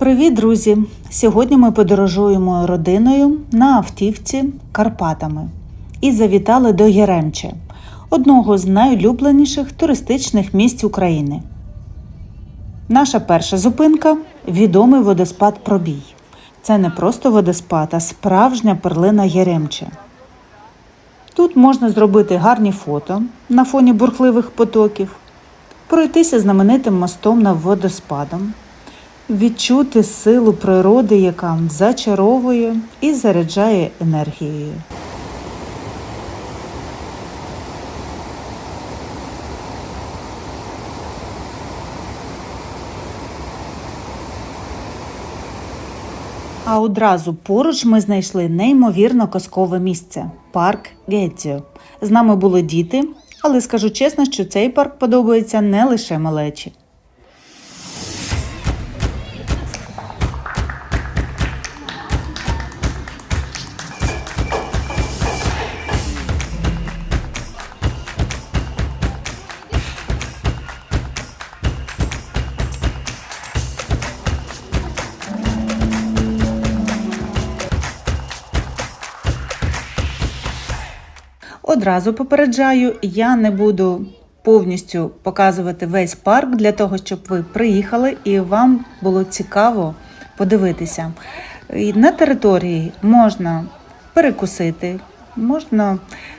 Привіт, друзі! Сьогодні ми подорожуємо родиною на автівці Карпатами і завітали до Яремче, одного з найулюбленіших туристичних місць України. Наша перша зупинка відомий водоспад Пробій. Це не просто водоспад, а справжня перлина Яремче. Тут можна зробити гарні фото на фоні бурхливих потоків, пройтися знаменитим мостом над водоспадом, відчути силу природи, яка зачаровує і заряджає енергією. А одразу поруч ми знайшли неймовірно казкове місце парк Гетціо. З нами були діти, але скажу чесно, що цей парк подобається не лише малечі. Одразу попереджаю, я не буду повністю показувати весь парк для того, щоб ви приїхали і вам було цікаво подивитися. На території можна перекусити, можна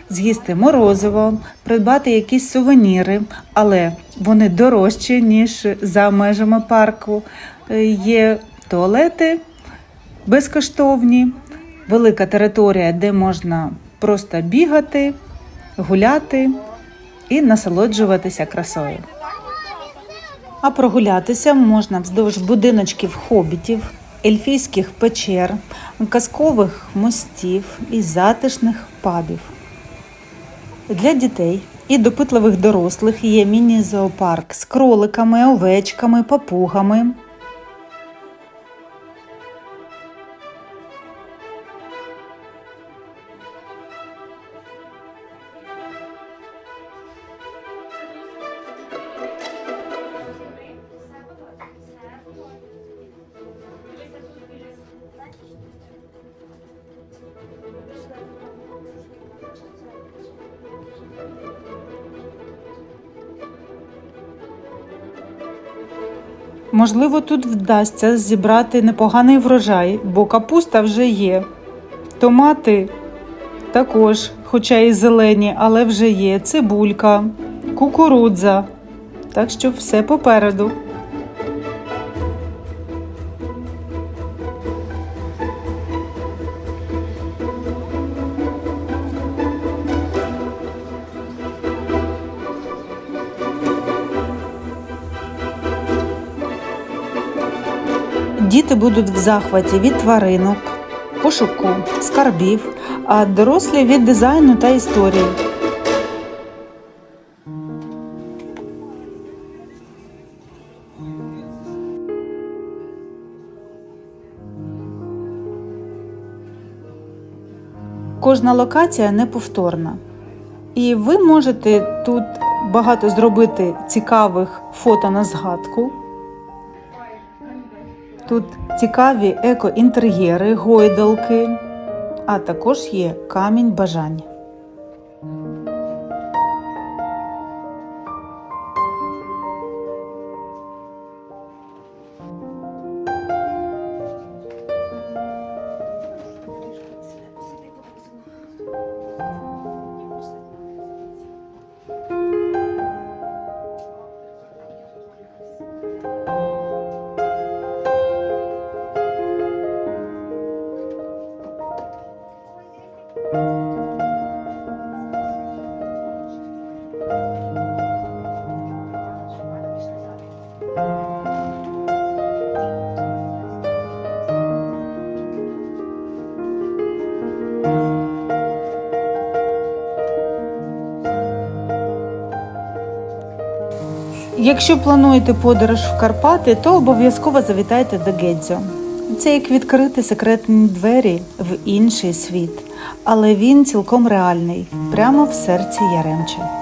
з'їсти морозиво, придбати якісь сувеніри, але вони дорожчі, ніж за межами парку. Е, Є туалети безкоштовні, велика територія, де можна просто бігати, гуляти і насолоджуватися красою. А прогулятися можна вздовж будиночків хобітів, ельфійських печер, казкових мостів і затишних пабів. Для дітей і допитливих дорослих є міні-зоопарк з кроликами, овечками, папугами. Можливо, тут вдасться зібрати непоганий врожай, бо капуста вже є. Томати також, хоча і зелені, але вже є. Цибулька, кукурудза. Так що все попереду. Діти будуть в захваті від тваринок, пошуку, скарбів, а дорослі від дизайну та історії. Кожна локація неповторна. І ви можете тут багато зробити цікавих фото на згадку. Тут цікаві еко-інтер'єри, гойдалки, а також є камінь бажань. Якщо плануєте подорож в Карпати, то обов'язково завітайте до Гедзьо. Це як відкрити секретні двері в інший світ, але він цілком реальний, прямо в серці Яремча.